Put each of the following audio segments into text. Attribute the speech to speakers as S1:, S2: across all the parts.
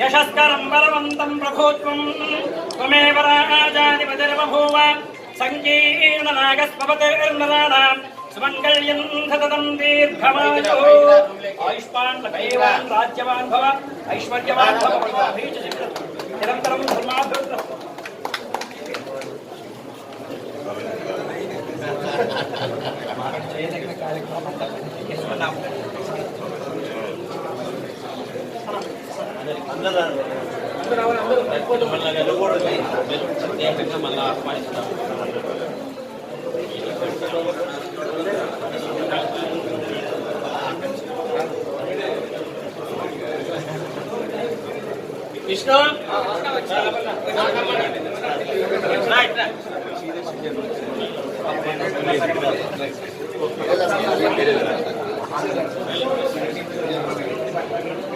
S1: यशस्करं बलवन्तं प्रभोत्वं त्वमेव राजाधिपतिर्बभूव सङ्कीर्णनागस्पवतिर्नराणां सुमङ्गल्यं सततं दीर्घमायुः आयुष्मान् लक्ष्मीवान् राज्यवान् भव ऐश्वर्यवान् निरन्तरं धर्माभिवृद्धः कार्यक्रमः
S2: మళ్ళీ ఆహ్వానిస్తాము విష్ణు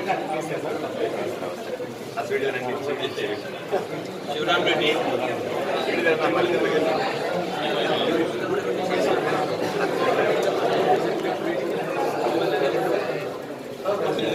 S2: Gracias. ఆ వీడియోని శివరామ్ రెడ్డి